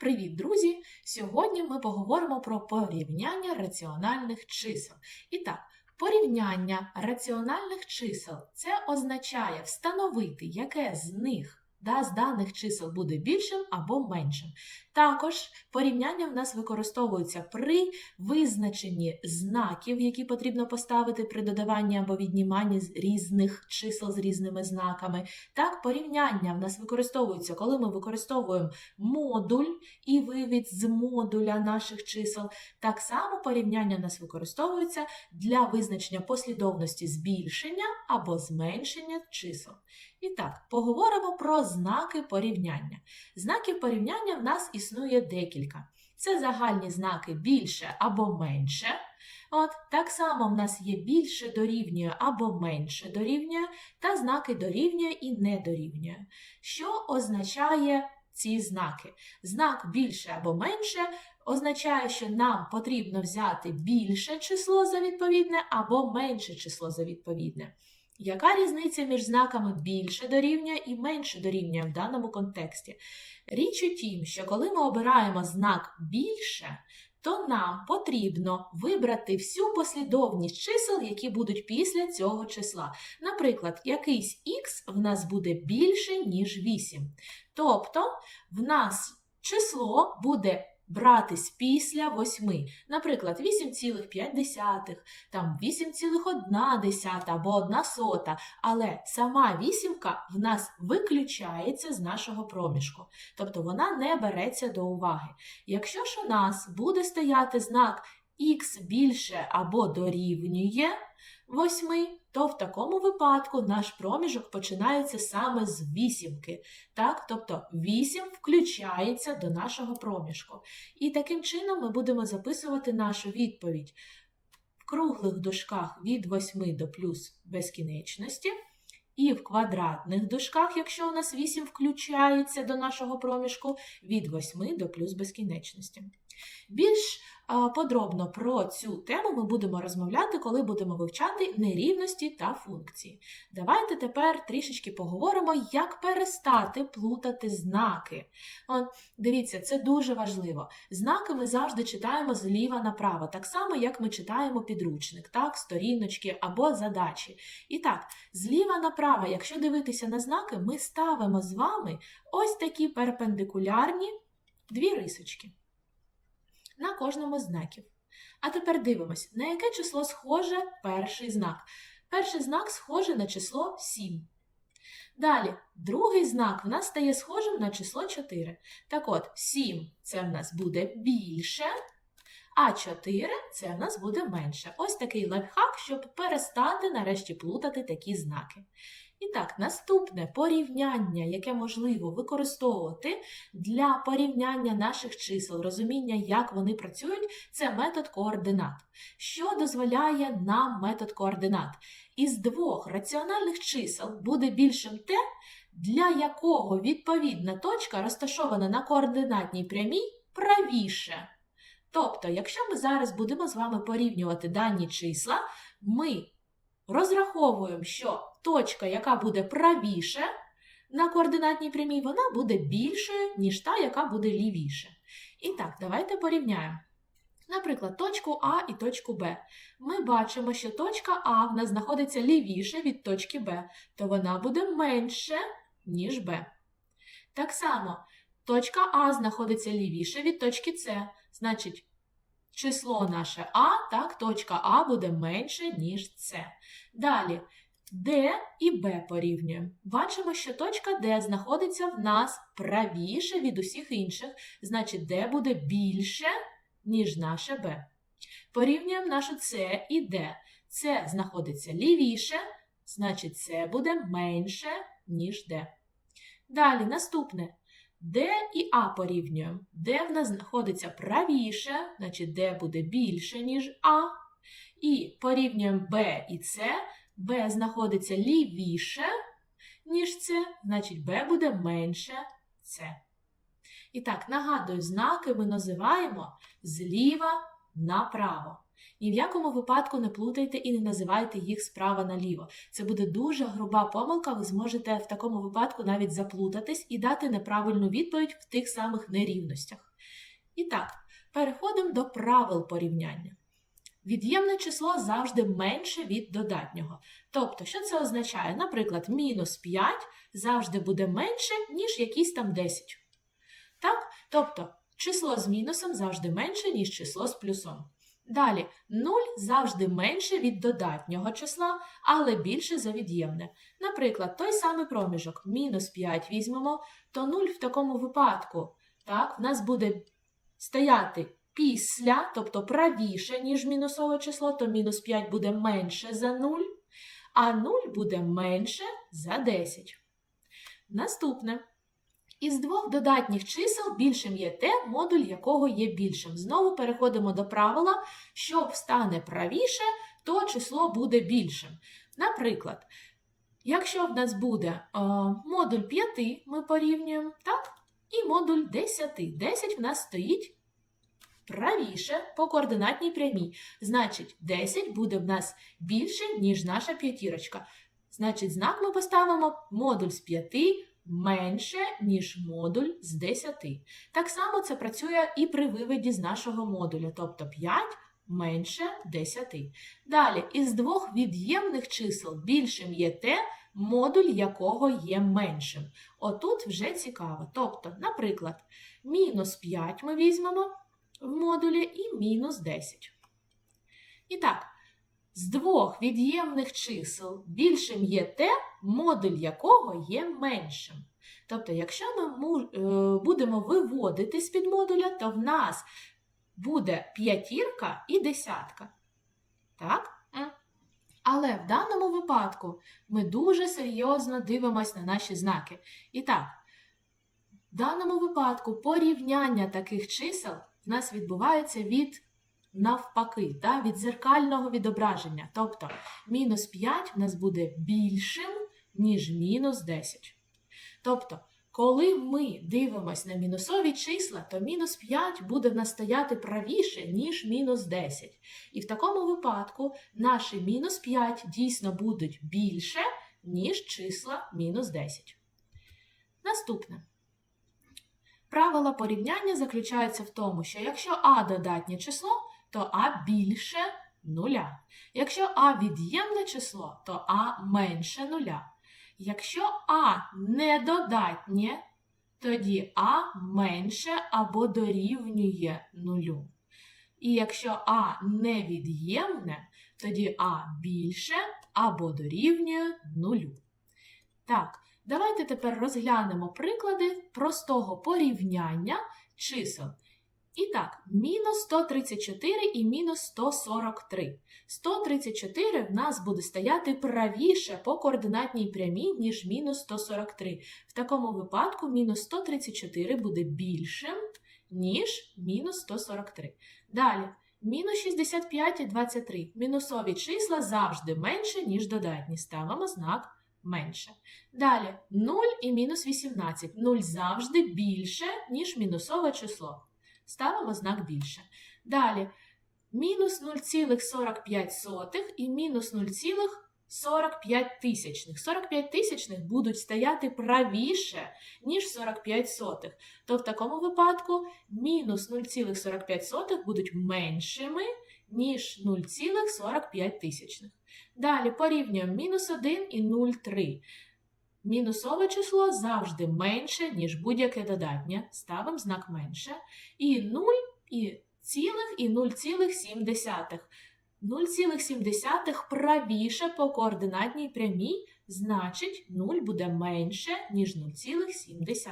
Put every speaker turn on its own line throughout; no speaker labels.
Привіт, друзі! Сьогодні ми поговоримо про порівняння раціональних чисел. І так, порівняння раціональних чисел це означає встановити, яке з них да, з даних чисел буде більшим або меншим. Також порівняння в нас використовується при визначенні знаків, які потрібно поставити при додаванні або відніманні з різних чисел з різними знаками. Так, порівняння в нас використовується, коли ми використовуємо модуль і вивід з модуля наших чисел. Так само порівняння в нас використовується для визначення послідовності збільшення або зменшення чисел. І так, поговоримо про знаки порівняння. Знаків порівняння в нас існує декілька. Це загальні знаки більше або менше. От так само в нас є більше дорівнює або менше дорівнює, та знаки дорівнює і не дорівнює. Що означає ці знаки? Знак більше або менше означає, що нам потрібно взяти більше число за відповідне або менше число за відповідне. Яка різниця між знаками більше дорівнює і менше дорівнює в даному контексті? Річ у тім, що коли ми обираємо знак більше, то нам потрібно вибрати всю послідовність чисел, які будуть після цього числа. Наприклад, якийсь х в нас буде більше, ніж 8. Тобто в нас число буде братись після 8. Наприклад, 8,5, там 8,1 або 1 сота, але сама вісімка в нас виключається з нашого проміжку, тобто вона не береться до уваги. Якщо ж у нас буде стояти знак х більше або дорівнює 8, то в такому випадку наш проміжок починається саме з вісімки. Так? Тобто 8 включається до нашого проміжку. І таким чином ми будемо записувати нашу відповідь в круглих дужках від 8 до плюс безкінечності. І в квадратних дужках, якщо у нас 8 включається до нашого проміжку, від 8 до плюс безкінечності. Більш подробно про цю тему ми будемо розмовляти, коли будемо вивчати нерівності та функції. Давайте тепер трішечки поговоримо, як перестати плутати знаки. От, Дивіться, це дуже важливо. Знаки ми завжди читаємо зліва направо, так само, як ми читаємо підручник, так, сторіночки або задачі. І так, зліва направо, якщо дивитися на знаки, ми ставимо з вами ось такі перпендикулярні дві рисочки на кожному з знаків. А тепер дивимось, на яке число схоже перший знак. Перший знак схоже на число 7. Далі, другий знак в нас стає схожим на число 4. Так от, 7 це в нас буде більше, а 4 це в нас буде менше. Ось такий лайфхак, щоб перестати нарешті плутати такі знаки. І так, наступне порівняння, яке можливо використовувати для порівняння наших чисел, розуміння, як вони працюють, це метод координат. Що дозволяє нам метод координат? Із двох раціональних чисел буде більшим те, для якого відповідна точка розташована на координатній прямій правіше. Тобто, якщо ми зараз будемо з вами порівнювати дані числа, ми розраховуємо, що точка, яка буде правіше на координатній прямій, вона буде більшою, ніж та, яка буде лівіше. І так, давайте порівняємо. Наприклад, точку А і точку Б. Ми бачимо, що точка А в нас знаходиться лівіше від точки Б, то вона буде менше, ніж Б. Так само, точка А знаходиться лівіше від точки С, значить, число наше А, так, точка А буде менше, ніж С. Далі, Д і Б порівнюємо. Бачимо, що точка Д знаходиться в нас правіше від усіх інших, значить, Д буде більше, ніж наше Б. Порівнюємо нашу С і Д. С знаходиться лівіше, значить, С буде менше, ніж Д. Далі, наступне. Д і А порівнюємо. Д в нас знаходиться правіше, значить Д буде більше, ніж А. І порівнюємо Б і С. Б знаходиться лівіше, ніж С, значить Б буде менше С. І так, нагадую, знаки ми називаємо зліва направо. Ні в якому випадку не плутайте і не називайте їх справа наліво. Це буде дуже груба помилка, ви зможете в такому випадку навіть заплутатись і дати неправильну відповідь в тих самих нерівностях. І так, переходимо до правил порівняння. Від'ємне число завжди менше від додатнього. Тобто, що це означає? Наприклад, мінус 5 завжди буде менше, ніж якийсь там 10. Так? Тобто, число з мінусом завжди менше, ніж число з плюсом. Далі, 0 завжди менше від додатнього числа, але більше за від'ємне. Наприклад, той самий проміжок мінус 5 візьмемо, то 0 в такому випадку так, в нас буде стояти після, тобто правіше, ніж мінусове число, то мінус 5 буде менше за 0, а 0 буде менше за 10. Наступне. Із двох додатніх чисел більшим є те, модуль якого є більшим. Знову переходимо до правила, що стане правіше, то число буде більшим. Наприклад, якщо в нас буде е, модуль 5, ми порівнюємо, так? І модуль 10. 10 в нас стоїть правіше по координатній прямій. Значить, 10 буде в нас більше, ніж наша п'ятірочка. Значить, знак ми поставимо модуль з 5 менше, ніж модуль з 10. Так само це працює і при виводі з нашого модуля, тобто 5 менше 10. Далі, із двох від'ємних чисел більшим є те, модуль якого є меншим. Отут вже цікаво. Тобто, наприклад, мінус 5 ми візьмемо в модулі і мінус 10. І так, з двох від'ємних чисел більшим є те, модуль якого є меншим. Тобто, якщо ми е, будемо виводити з-під модуля, то в нас буде п'ятірка і десятка. Так? Але в даному випадку ми дуже серйозно дивимося на наші знаки. І так, в даному випадку порівняння таких чисел в нас відбувається від навпаки, та, від зеркального відображення. Тобто мінус 5 в нас буде більшим, ніж мінус 10. Тобто, коли ми дивимося на мінусові числа, то мінус 5 буде в нас стояти правіше, ніж мінус 10. І в такому випадку наші мінус 5 дійсно будуть більше, ніж числа мінус 10. Наступне. Правила порівняння заключаються в тому, що якщо А додатнє число, то А більше нуля. Якщо А від'ємне число, то А менше нуля. Якщо А недодатнє, тоді А менше або дорівнює нулю. І якщо А невід'ємне, тоді А більше або дорівнює нулю. Так, давайте тепер розглянемо приклади простого порівняння чисел. І так, мінус 134 і мінус 143. 134 в нас буде стояти правіше по координатній прямій, ніж мінус 143. В такому випадку мінус 134 буде більшим, ніж мінус 143. Далі, мінус 65 і 23. Мінусові числа завжди менше, ніж додатні. Ставимо знак менше. Далі 0 і мінус 18. 0 завжди більше, ніж мінусове число. Ставимо знак більше. Далі мінус 0,45 і мінус 0,45 тисячних. 45 тисячних будуть стояти правіше, ніж 45 сотих. То в такому випадку мінус 0,45 будуть меншими, ніж 0,45 тисячних. Далі порівнюємо мінус 1 і 0,3. Мінусове число завжди менше, ніж будь-яке додатнє. Ставимо знак менше. І 0 і цілих і 0,7. 0,7 правіше по координатній прямій, значить 0 буде менше, ніж 0,7.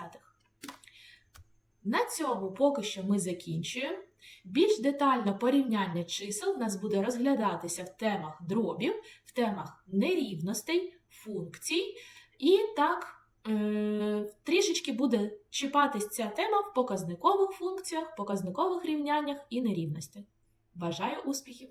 На цьому поки що ми закінчуємо. Більш детально порівняння чисел у нас буде розглядатися в темах дробів, в темах нерівностей, функцій. І так, е, трішечки буде чіпатись ця тема в показникових функціях, показникових рівняннях і нерівностях. Бажаю успіхів!